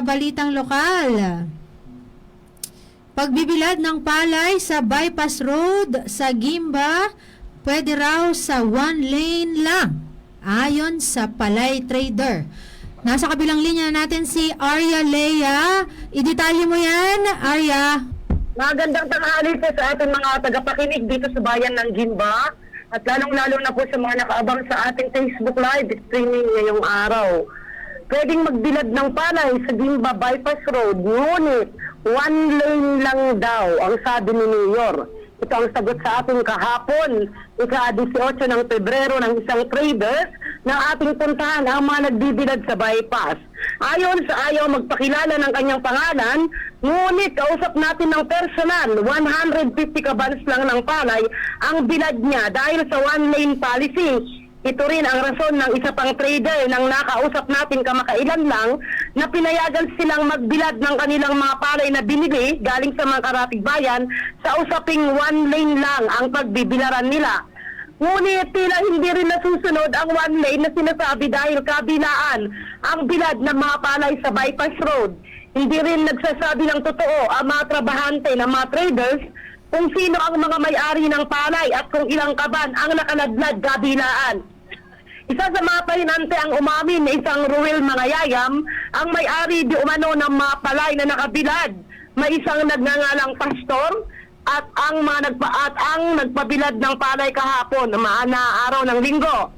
balitang lokal. Pagbibilad ng palay sa bypass road sa Gimba, pwede raw sa one lane lang, ayon sa Palay Trader. Nasa kabilang linya natin si Arya Leia. Idetalye mo yan, Arya. Magandang tanghali po sa ating mga tagapakinig dito sa bayan ng Gimba at lalong-lalo na po sa mga nakaabang sa ating Facebook Live streaming ngayong araw. Pwedeng magbilad ng palay sa Gimba Bypass Road, ngunit one lane lang daw ang sabi ni Mayor. Ito ang sagot sa ating kahapon, ika-18 ng Pebrero ng isang traders na ating puntahan ang mga nagbibilad sa bypass. Ayon sa ayaw magpakilala ng kanyang pangalan, ngunit kausap natin ng personal, 150 kabans lang ng palay ang bilad niya dahil sa one-lane policy. Ito rin ang rason ng isa pang trader nang nakausap natin kamakailan lang na pinayagan silang magbilad ng kanilang mga palay na binili galing sa mga karatig bayan sa usaping one lane lang ang pagbibilaran nila. Ngunit tila hindi rin nasusunod ang one lane na sinasabi dahil kabilaan ang bilad ng mga palay sa bypass road. Hindi rin nagsasabi ng totoo ang mga trabahante ng mga traders kung sino ang mga may-ari ng palay at kung ilang kaban ang nakaladlad kabilaan. Isa sa mga pahinante ang umamin na isang Ruel Mangayayam ang may-ari di umano ng mga palay na nakabilad. May isang nagngangalang pastor at ang mga nagpa at ang nagpabilad ng palay kahapon na maana araw ng linggo.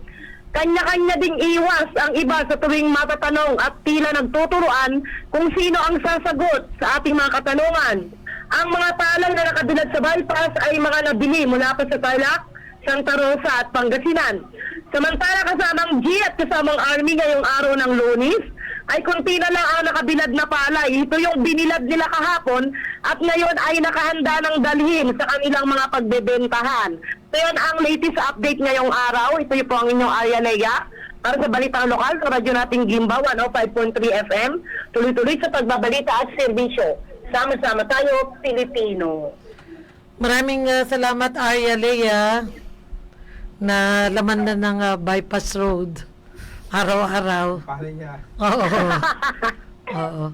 Kanya-kanya ding iwas ang iba sa tuwing matatanong at tila nagtuturuan kung sino ang sasagot sa ating mga katanungan. Ang mga palay na nakabilad sa bypass ay mga nabili mula pa sa Tarlac, Santa Rosa at Pangasinan. Samantala kasamang G at kasamang Army ngayong araw ng lunis, ay kunti na lang ang nakabilad na palay. Ito yung binilad nila kahapon at ngayon ay nakahanda ng dalhin sa kanilang mga pagbebentahan. So yan ang latest update ngayong araw. Ito yung po ang inyong Arya Leia. Para sa balitang lokal, sa radyo nating Gimba 105.3 FM, tuloy-tuloy sa pagbabalita at serbisyo. Sama-sama tayo, Pilipino. Maraming uh, salamat Arya Lea na laman na ng uh, bypass road araw-araw. Pare niya. Oo. Oo.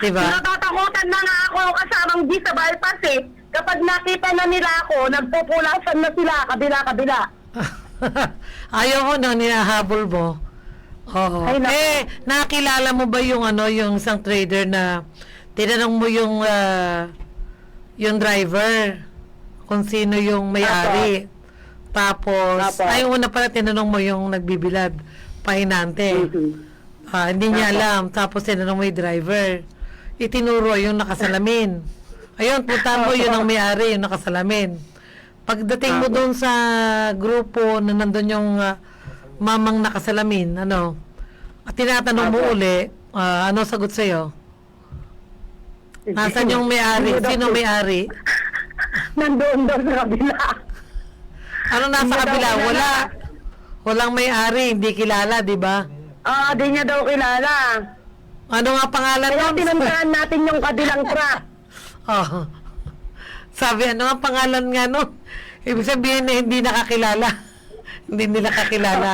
Diba? Natatakutan na nga ako kasamang G sa bypass eh. Kapag nakita na nila ako, nagpupulasan na sila, kabila-kabila. Ayaw ko na niyahabol mo. Oo. Ay, naku. eh, nakilala mo ba yung ano, yung isang trader na tinanong mo yung ah, yung driver kung sino yung may-ari. Tapos, Apo. ay una pala tinanong mo yung nagbibilad, pahinante. Mhm. Ah, hindi niya Apo. alam. Tapos tinanong mo yung driver. Itinuro yung nakasalamin. Ayun, punta mo yun ang may-ari, yung nakasalamin. Pagdating mo doon sa grupo na nandun yung ah, mamang nakasalamin, ano, at tinatanong mo uli, ah, ano sagot sa'yo? Nasaan yung may-ari? Sino may-ari? Nandoon daw sa kabila. Ano nasa Hindi daw kabila? kilala. Wala. Walang may-ari, hindi kilala, di ba? Ah, di niya daw kilala. Ano nga pangalan Kaya nun? tinuntahan natin yung kabilang truck. Oh. Sabi, ano ang pangalan nga no? Ibig sabihin na hindi nakakilala. hindi nila kakilala.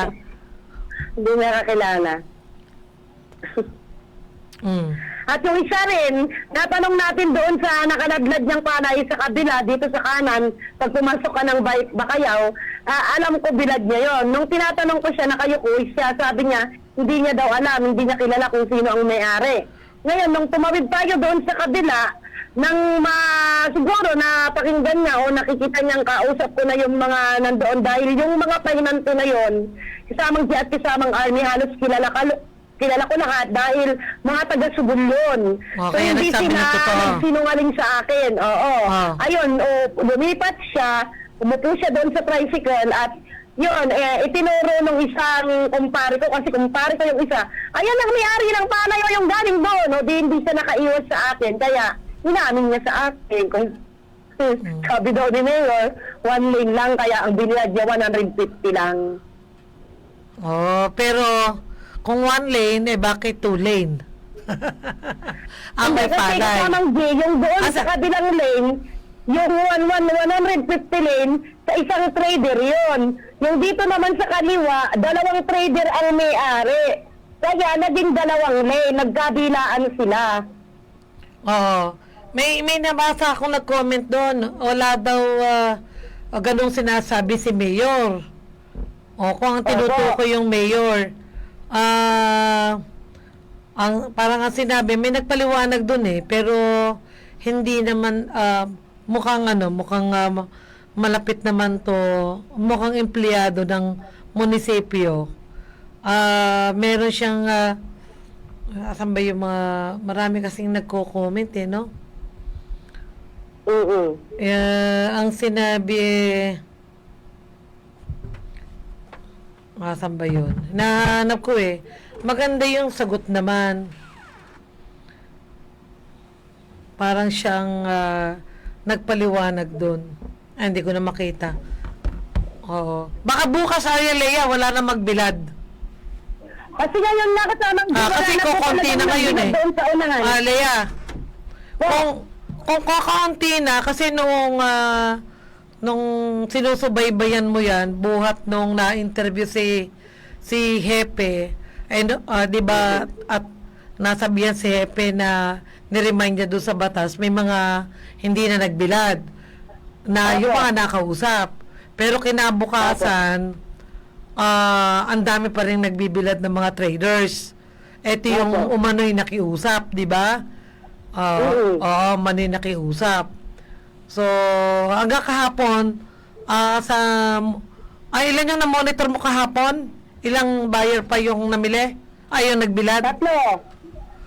Hindi niya kakilala. Mm. At yung isa rin, natanong natin doon sa nakalaglag niyang panay sa kabila, dito sa kanan, pag pumasok ka ng Bakayaw, ah, alam ko bilad niya yon. Nung tinatanong ko siya, nakayuko siya, sabi niya, hindi niya daw alam, hindi niya kilala kung sino ang may-ari. Ngayon, nung tumawid tayo doon sa kabila, nang ma, siguro na pakinggan niya o nakikita niyang kausap ko na yung mga nandoon dahil yung mga pahinanto na yon, kasamang siya at kasamang army, halos kilala kilala ko lahat dahil mga taga Subul yun. Oh, kaya hindi sila ng totoo. nagsinungaling sa akin. Oo. Oh. Ayun, oh, lumipat siya, umupo siya doon sa tricycle at yun, eh, itinuro nung isang kumpare ko, kasi kumpare ko yung isa, ayan ang may-ari ng palay o yung galing doon, o di hindi siya nakaiwas sa akin, kaya inamin niya sa akin kung Hmm. sabi daw ni Mayor, one lane lang, kaya ang biniyad niya 150 lang. Oh, pero kung one lane, eh bakit two lane? ang may Hindi, kasi palay. kasamang J, yung doon Ah, sa kabilang lane, yung 1, 150 lane, sa isang trader yon. Yung dito naman sa kaliwa, dalawang trader ang may-ari. Kaya naging dalawang lane, nagkabilaan sila. Oo. May may nabasa akong nag-comment doon. Wala daw ah, ah, ganung sinasabi si Mayor. O kung ang tinutukoy yung Mayor. Ah ang parang ang sinabi, may nagpaliwanag doon eh, pero hindi naman ah, mukhang ano, mukhang ma- malapit naman to, mukhang empleyado ng munisipyo. Ah, meron siyang ah, Asan ba yung mga, marami kasing nagko-comment eh, no? Oo. Eh, ang sinabi eh, asan ba yun? Nahanap ko eh. Maganda yung sagot naman. Parang siyang ah, nagpaliwanag doon. Ah, hindi ko na makita. Oo. Baka bukas, Arya Lea, wala na magbilad. Kasi ngayon nakasamang Ah, kasi kukunti na ngayon eh. Ah, Lea, kung kung kakaunti na kasi nung ah, nung sinusubaybayan mo yan buhat nung na-interview si si Hepe and ah, 'di ba at nasabihan si Hepe na ni-remind niya doon sa batas may mga hindi na nagbilad na yung mga nakausap pero kinabukasan ah ang dami pa rin nagbibilad ng mga traders ito yung umano'y nakiusap, di ba? Ah, Mm. Oo, mano'y nakiusap. So, hanggang kahapon, ah sa... Ay, ilan yung na-monitor mo kahapon? Ilang buyer pa yung namili? Ay, yung nagbilad? Tatlo.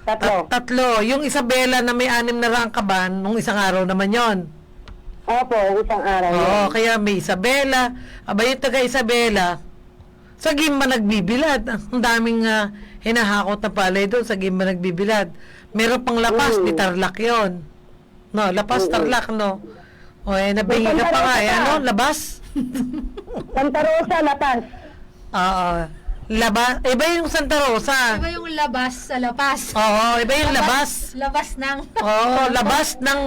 Tatlo. Tat- tatlo. Yung Isabela na may anim na raang kaban, nung isang araw naman yon. Opo, isang araw. Oo, yun. kaya may Isabela. Aba, yung taga Isabela, sa Gimba nagbibilad. Ang daming ah, hinahakot na palay doon sa Gimba nagbibilad. Meron pang lapas, Mm. ni Tarlac yon. No, lapas Mm. Tarlac, no. O, eh, nabingi ka pa nga, eh, Santa Rosa. ano, labas? Santa Rosa, Lapas. Oo. Labas, iba yung Santa Rosa. Iba yung labas sa lapas. Oo, iba yung labas. Labas ng... Oo, labas ng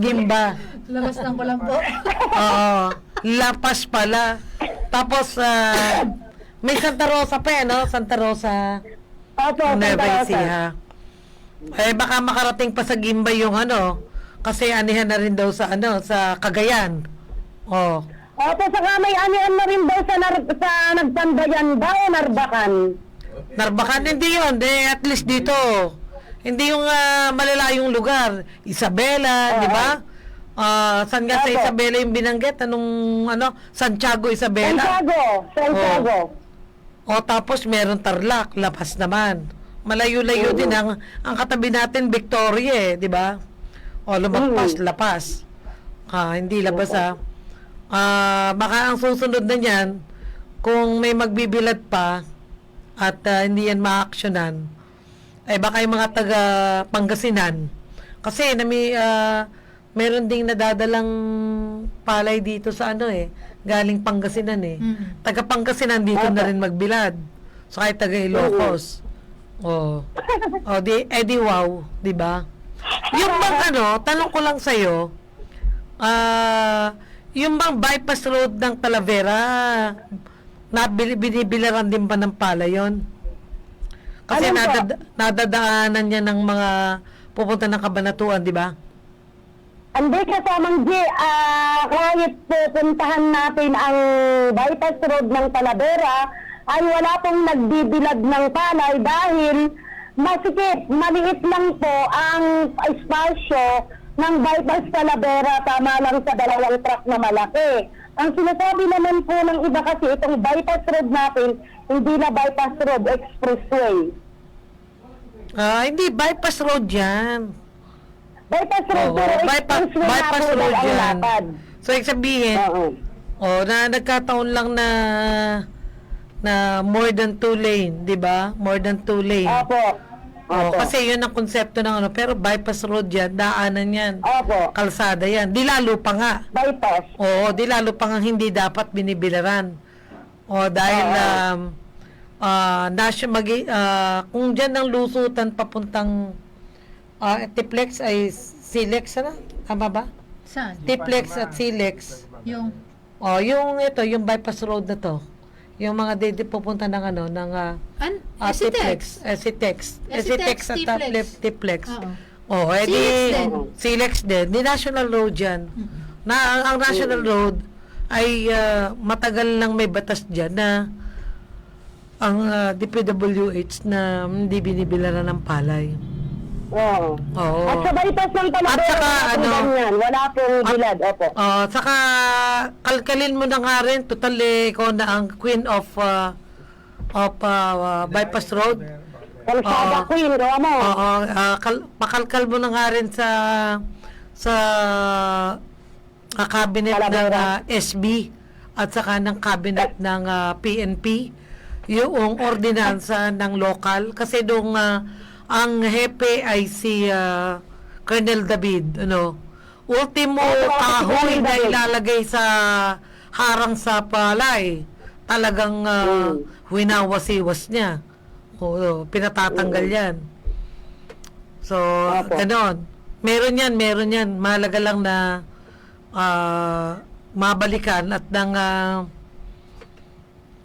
Gimba. labas ng kulambo. Oo. Lapas pala. Tapos, ah, may Santa Rosa pa eh, no? Santa Rosa. Opo, Santa Nueva Rosa. Eh, baka makarating pa sa Gimba yung ano. Kasi anihan na rin daw sa ano, sa Cagayan. Oh. Opo, saka may anihan na rin daw sa, nar sa nagpandayan ba o narbakan? Narbakan, hindi yun. De, at least dito. Hindi yung ah, malalayong lugar. Isabela, di ba? Ah, saan nga sa Opo. Isabela yung binanggit? Anong, ano? Santiago, Isabela? Santiago, Santiago. O tapos meron Tarlac, Lapas naman. Malayo-layo din ang ang katabi natin Victoria eh, di ba? O lumagpas, Mm. Lapas. Ah, hindi labas ah. Ah, baka ang susunod na niyan kung may magbibilad pa at ah, hindi yan ma-actionan ay baka yung mga taga Pangasinan kasi nami ah, meron ding nadadalang palay dito sa ano eh galing Pangasinan eh Mm. taga Pangasinan dito na Opo. rin magbilad so kahit taga Ilocos oh oh di eh di wow di ba yung bang ano tanong ko lang sa iyo ah yung bang bypass road ng Talavera na binibilaran din ba ng pala yon kasi Ano po? nadad- nadadaanan niya ng mga pupunta ng kabanatuan, di ba? Hindi kasamang G, ah, kahit pupuntahan natin ang bypass road ng Talavera, ay wala pong nagbibilad ng palay dahil masikip, maliit lang po ang espasyo ng bypass Talavera, tama lang sa dalawang truck na malaki. Ang sinasabi naman po ng iba kasi itong bypass road natin, hindi na bypass road, expressway. Ah, hindi, bypass road yan. Bypass road, Oo, pero bypass, expressway na bypass po road ang yan. lapad. So, ibig sabihin, Oo. oh, na nagkataon lang na na more than two lane, di ba? More than two lane. Opo. Oh, Opo. kasi yun ang konsepto ng ano. Pero bypass road yan, daanan yan. Opo. Kalsada yan. Di lalo pa nga. Bypass. Oo, di lalo pa nga hindi dapat binibilaran. O dahil Oo. um, ah nasya magi ah, kung diyan ang lusutan papuntang ah, Tiplex ay Silex na? Tama ba? Saan? Tiplex at Silex. Yung... Oh, yung ito, yung bypass road na to. Yung mga dede pupunta ng ano, ng uh, An uh, Esitex. Esitex. Esitex, Esitex at. Taplex. Tiplex. Oo. Oh, eh di, Silex din. Di National Road yan. Na, ang, ang National Road ay ah, matagal nang may batas dyan na ang ah, DPWH na hindi binibilaran ng palay. Oo. Oo. At sa bypass ng Talavera, At saka, wala ano, ganyan. Wala pong bilad. Opo. Oh, saka kalkalin mo na nga rin total eh, ikaw na ang queen of ah, of ah, bypass road. Kalsada Oo. Queen, gawa mo. Oo, ah, kal- pakalkal mo na nga rin sa sa ah, cabinet ng Talavera. ah, SB at saka ng cabinet ng ah, PNP yung ordinansa ng local kasi dong ah, ang hepe ay si ah, Colonel David ano ultimo kahoy na ilalagay sa harang sa palay talagang ah, Mm. winawasiwas niya Oo, pinatatanggal yan. So, ganon. Meron yan, meron yan. Mahalaga lang na ah, mabalikan at nang ah,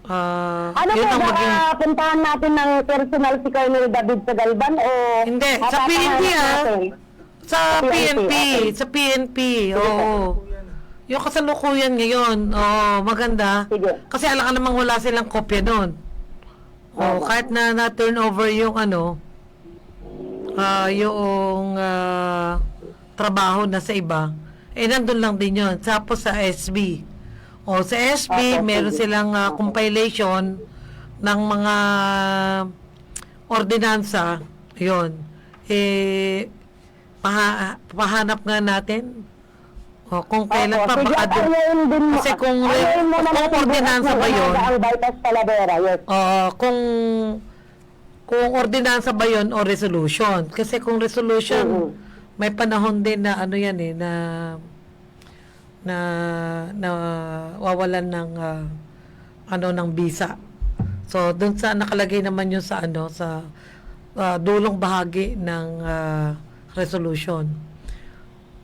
ah, Ano yun po, ang maging... puntahan natin ng personal si Colonel David sa Galban o... Hindi, sa PNP ah. natin? Sa PNP, PNP, okay. sa PNP, oo. Yung kasalukuyan ngayon, oo, maganda. Sige. Kasi alam ka namang wala silang kopya. Oh, Tama. kahit na na-turn over yung ano, ah yung ah, trabaho na sa iba, eh nandun lang din yun. Tapos sa SB. O sa SB, Opo, meron silang ah, compilation ng mga ordinansa. Yun. Eh, paha, pahanap nga natin. O, kung kailan Opo, pa baka din mo. Kasi kung, kung ordinansa ba yun, Ang bypass Talavera, yes. Oo, kung kung ordinansa ba 'yon o resolution. Kasi kung resolution, Oo. may panahon din na ano 'yan eh na na na wawalan ng ah, ano ng visa. So, doon sa nakalagay naman 'yun sa ano sa ah, dulong bahagi ng ah, resolution.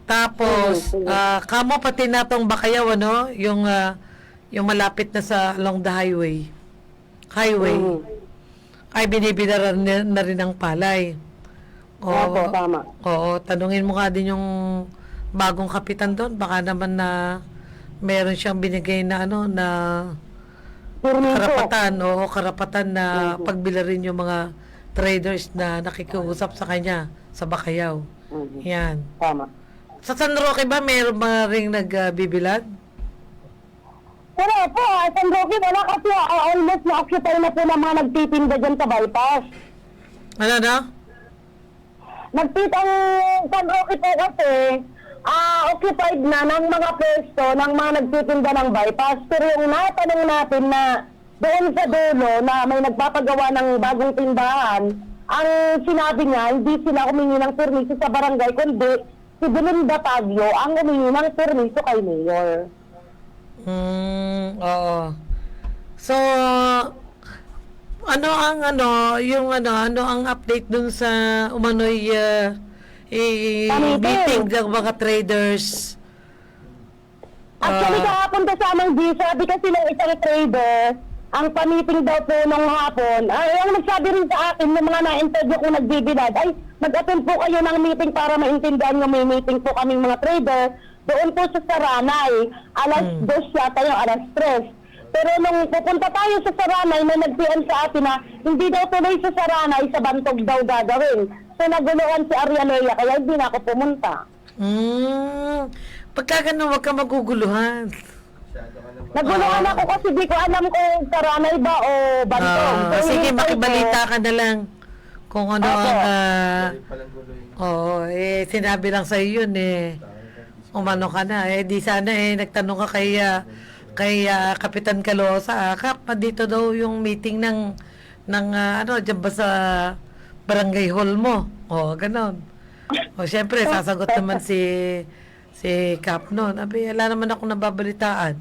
Tapos, Oo, oo. ah, kamo pati natong Bakayaw ano, yung ah, yung malapit na sa along the highway. Highway Mhm. ay binibidaran na, na rin ng palay. Opo, tama. Oo, tanungin mo nga din yung bagong kapitan doon. Baka naman na meron siyang binigay na ano na karapatan o karapatan na pagbilarin yung mga traders na nakikiusap sa kanya sa Bakayaw. Mhm. Yan. Tama. Sa San Roque ba meron ba ring nagbibilad? Pero po, ah, San Roque, wala kasi ah, almost na-occupy na po ng mga nagtitinda dyan sa bypass. ano na? Nagtit ang San Roque po kasi, ah, occupied na ng mga pwesto ng mga nagtitinda ng bypass. Pero yung natanong natin na doon sa dulo na may nagpapagawa ng bagong tindahan, ang sinabi niya, hindi sila humingi ng permiso sa barangay, kundi si Belinda Tagyo ang humingi ng permiso kay Mayor. Mm, oo. So, ano ang ano, yung ano, ano ang update dun sa umano'y uh, i- Pamitin. meeting ng mga traders? Actually, Ah. kahapon kasamang G, sabi kasi ng isang trader, ang pamiting daw po nung hapon, ay, ang nagsabi rin sa akin, ng mga na-interview kong nagbibilad, ay, mag-attend po kayo ng meeting para maintindihan nyo may meeting po kaming mga trader, doon po sa Saranay, alas Hmm. 2 yata yung alas 3. Pero nung pupunta tayo sa Saranay, may nag-PM sa atin na hindi daw tuloy sa Saranay, sa Bantog daw gagawin. So naguluhan si Arianea, kaya hindi na ako pumunta. Mm, pagka ganun, huwag ka maguguluhan. Naguluhan ako kasi di ko alam kung Saranay ba o Bantog. Ah, So, sige, makibalita ka na lang kung ano Opo. ang... ah, Oo, eh, sinabi lang sa'yo yun eh. Umano ka na. Eh, di sana eh, nagtanong ka kay, ah, kay ah, Kapitan Calosa. Ah, Kap, dito daw yung meeting ng, ng ah, ano, dyan ba sa barangay hall mo? O, ganon. O, syempre, sasagot naman si si Kap noon. Abi, wala naman ako nababalitaan.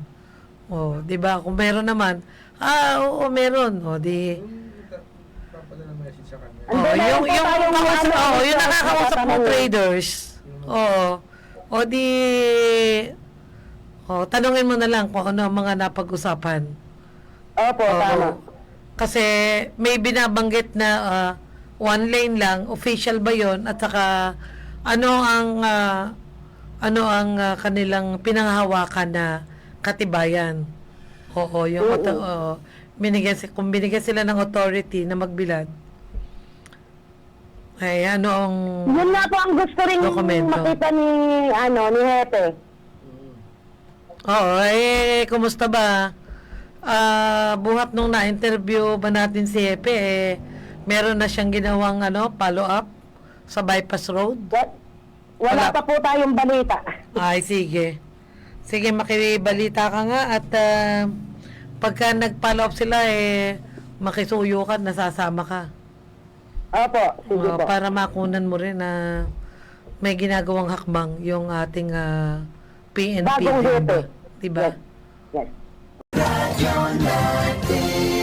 O, di ba? Kung meron naman, ah, oo, meron. O, di... Oh, yung yung tayong kausap, ano, oh, yung sa- nakakausap sa mo traders. Oo. O di Oh, tanungin mo na lang kung ano ang mga napag-usapan. Opo, tama. Kasi may binabanggit na ah, one lane lang, official ba 'yon? At saka ano ang ah, ano ang ah, kanilang pinanghahawakan na katibayan? Oo, yung Oo. auto- oo. binigyan si- kung binigyan sila ng authority na magbilad. Ay, ano ang Yun nga po ang gusto rin Dokumento. makita ni, ano, ni Hepe. Oo, eh, kumusta ba? Ah, buhat nung na-interview ba natin si Epe, eh, meron na siyang ginawang ano, follow-up sa bypass road? Wa- Wala Wala. pa po tayong balita. Ay, sige. Sige, makibalita ka nga at ah, pagka nag-follow up sila, eh, makisuyo ka, nasasama ka. Opo, sige Oo, po. para makunan mo rin na may ginagawang hakbang yung ating ah, PNP. Bagong di ba? hepe. Diba? Yes. Yes.